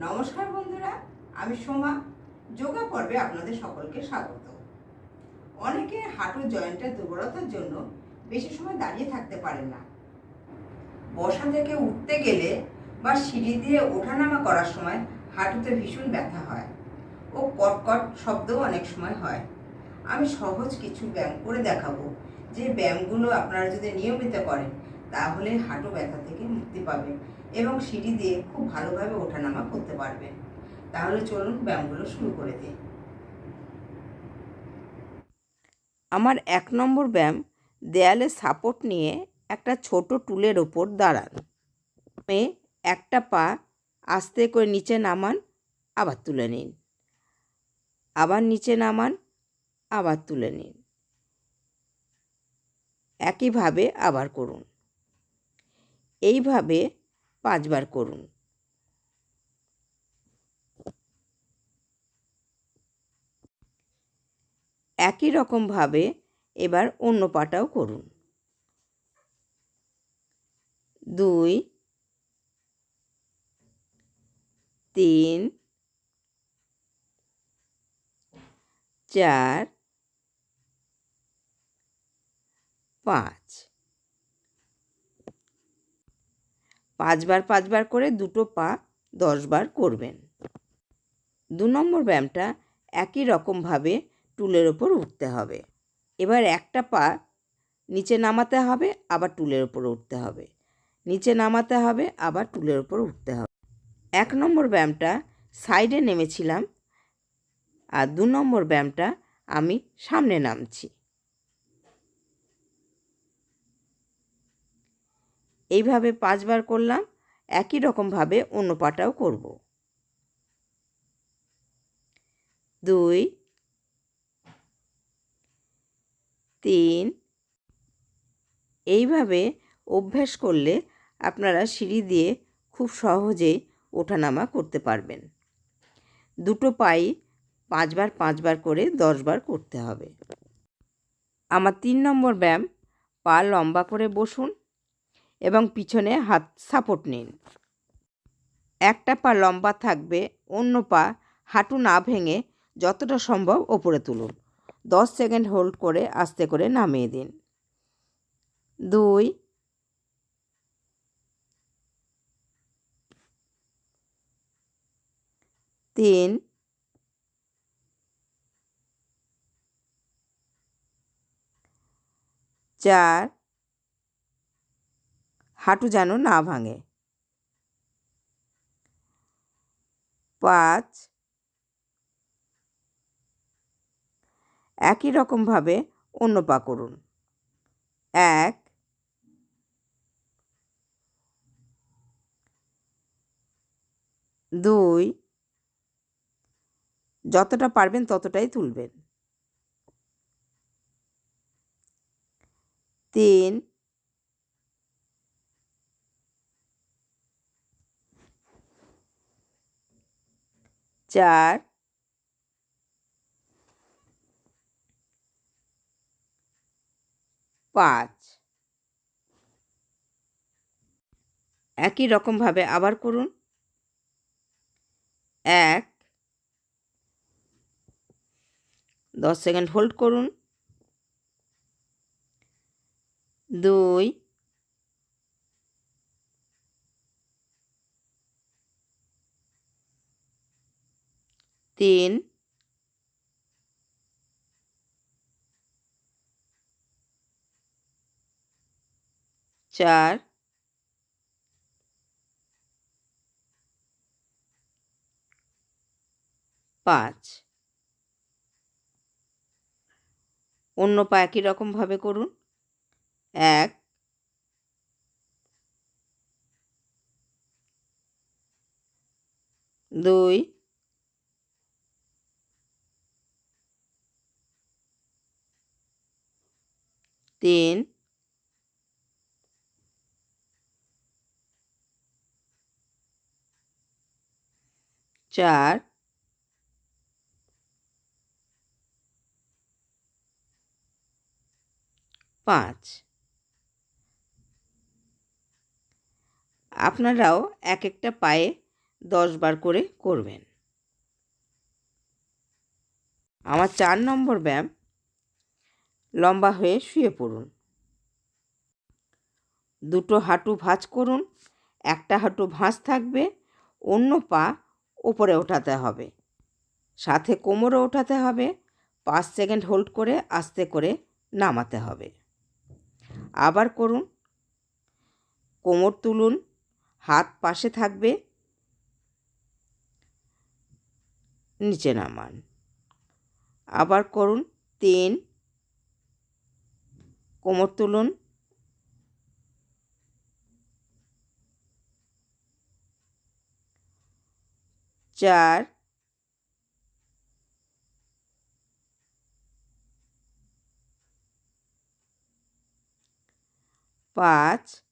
নমস্কার বন্ধুরা, আমি সোমা। যোগা পর্বে আপনাদের সকলকে স্বাগত। অনেকে হাঁটুর জয়েন্টের দুর্বলতার জন্য বেশি সময় দাঁড়িয়ে থাকতে পারেন না। বসা থেকে উঠতে গেলে বা সিঁড়ি দিয়ে ওঠানামা করার সময় হাঁটুতে ভীষণ ব্যথা হয় ও কটকট শব্দও অনেক সময় হয়। আমি সহজ কিছু ব্যায়াম করে দেখাবো। যে ব্যায়ামগুলো আপনারা যদি নিয়মিত করেন, তাহলে হাঁটু ব্যথা থেকে মুক্তি পাবেন। এবং সিঁড়ি দিয়ে খুব ভালোভাবে ওঠানামা করতে পারবেন। তাহলে চলুন ব্যায়ামগুলো শুরু করে দিই। আমার এক নম্বর ব্যায়াম, দেয়ালে সাপোর্ট নিয়ে একটা ছোট টুলের ওপর দাঁড়ান। একটা পা আস্তে করে নিচে নামান, আবার তুলে নিন। আবার নিচে নামান, আবার তুলে নিন। একইভাবে আবার করুন। এইভাবে পাঁচবার করুন। একই রকমভাবে এবার অন্য পাটাও করুন। দুই তিন চার পাঁচ। পাঁচবার পাঁচবার করে দুটো পা দশবার করবেন। দু নম্বর ব্যায়ামটা একই রকমভাবে টুলের ওপর উঠতে হবে। এবার একটা পা নিচে নামাতে হবে, আবার টুলের ওপর উঠতে হবে। নিচে নামাতে হবে, আবার টুলের ওপর উঠতে হবে। এক নম্বর ব্যায়ামটা সাইডে নেমেছিলাম, আর দু নম্বর ব্যায়ামটা আমি সামনে নামছি। এইভাবে পাঁচবার করলাম, একই রকমভাবে অন্য পাটাও করব। দুই, তিন, এইভাবে অভ্যাস করলে আপনারা সিঁড়ি দিয়ে খুব সহজেই ওঠানামা করতে পারবেন। দুটো পাই পাঁচবার পাঁচবার করে দশবার করতে হবে। আমার তিন নম্বর ব্যায়াম পা লম্বা করে বসুন। এবং পিছনে হাত সাপোর্ট নিন। একটা পা লম্বা থাকবে, অন্য পা হাঁটু না ভেঙে যতটা সম্ভব ওপরে তুলুন। দশ সেকেন্ড হোল্ড করে আস্তে করে নামিয়ে দিন। দুই, তিন, চার হাঁটু যেন না ভাঙে। পাঁচ। একই রকমভাবে অন্য পা করুন। এক। দুই। যতটা পারবেন ততটাই তুলবেন। তিন। চার। পাঁচ। একই রকমভাবে আবার করুন। এক। দশ সেকেন্ড হোল্ড করুন। দুই। তিন। চার। পাঁচ। অন্য পা একই রকমভাবে করুন। এক। দুই। তিন। চার। পাঁচ। আপনারাও এক একটা পায়ে দশ বার করে করবেন। আমার চার নম্বর ব্যায়াম লম্বা হয়ে শুয়ে পড়ুন। দুটো হাঁটু ভাঁজ করুন, একটা হাঁটু ভাঁজ থাকবে, অন্য পা ওপরে ওঠাতে হবে। সাথে কোমরও ওঠাতে হবে, পাঁচ সেকেন্ড হোল্ড করে আস্তে করে নামাতে হবে। আবার করুন, কোমর তুলুন, হাত পাশে থাকবে, নিচে নামান। আবার করুন, তিন কোমর তুলুন। চার। পাঁচ।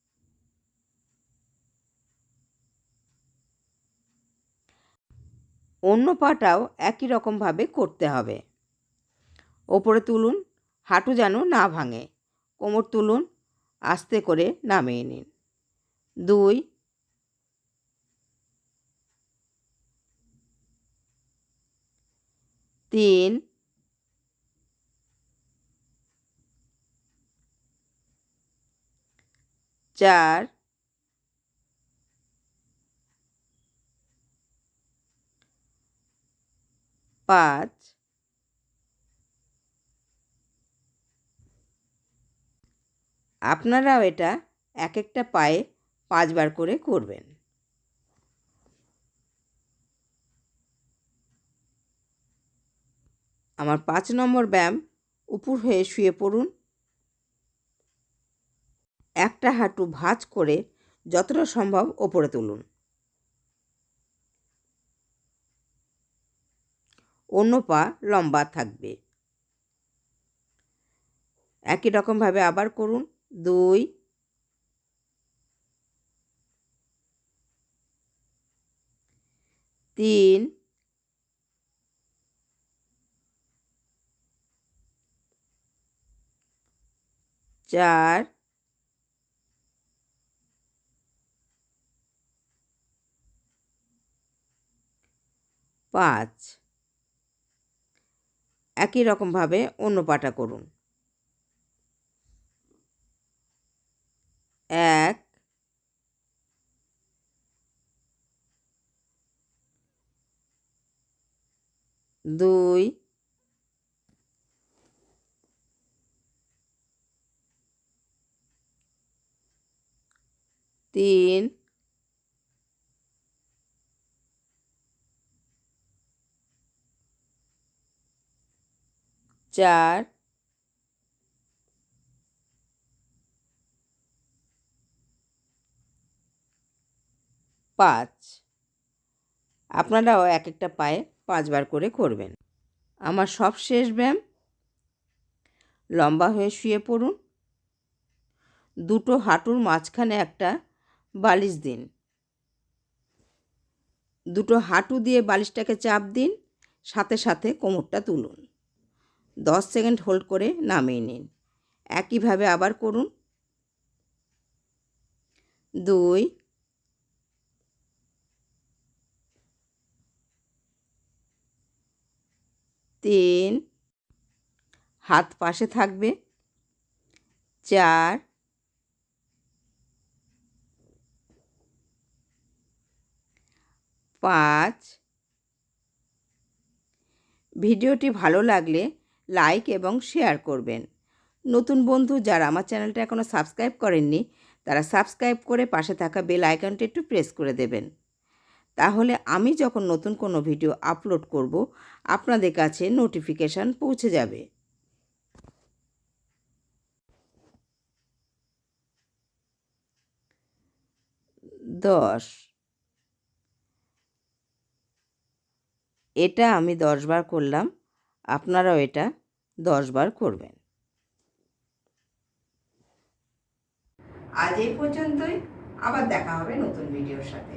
অন্য পাটাও একই রকমভাবে করতে হবে। ওপরে তুলুন, হাঁটু যেন না ভাঙে। কোমর তুলুন আস্তে করে নামিয়ে নিন। দুই। তিন। চার। পাঁচ। আপনারাও এটা এক একটা পায়ে পাঁচবার করে করবেন। আমার পাঁচ নম্বর ব্যায়াম, উপর হয়ে শুয়ে পড়ুন। একটা হাঁটু ভাঁজ করে যতটা সম্ভব ওপরে তুলুন। অন্য পা লম্বা থাকবে। একই রকমভাবে আবার করুন। দুই তিন চার পাঁচ। একই রকমভাবে অন্য পাটা করুন। এক দুই তিন চার পাঁচ। আপনারাও এক একটা পায়ে পাঁচবার করে করবেন। আমার সব শেষ ব্যায়াম, লম্বা হয়ে শুয়ে পড়ুন। দুটো হাঁটুর মাঝখানে একটা বালিশ দিন। দুটো হাঁটু দিয়ে বালিশটাকে চাপ দিন, সাথে সাথে কোমরটা তুলুন। দশ সেকেন্ড হোল্ড করে নামিয়ে নিন। একইভাবে আবার করুন। দুই তিন, হাত পাশে থাকবে। চার, পাঁচ। ভিডিওটি ভালো লাগলে লাইক এবং শেয়ার করবেন। নতুন বন্ধু যারা আমার চ্যানেলটা এখনও সাবস্ক্রাইব করেননি, তারা সাবস্ক্রাইব করে পাশে থাকা বেল আইকনটা একটু প্রেস করে দেবেন। তাহলে আমি যখন নতুন কোনো ভিডিও আপলোড করব, আপনাদের কাছে নোটিফিকেশান পৌঁছে যাবে। দশ। এটা আমি দশবার করলাম, আপনারাও এটা দশবার করবেন। আজ এই পর্যন্তই, আবার দেখা হবে নতুন ভিডিওর সাথে।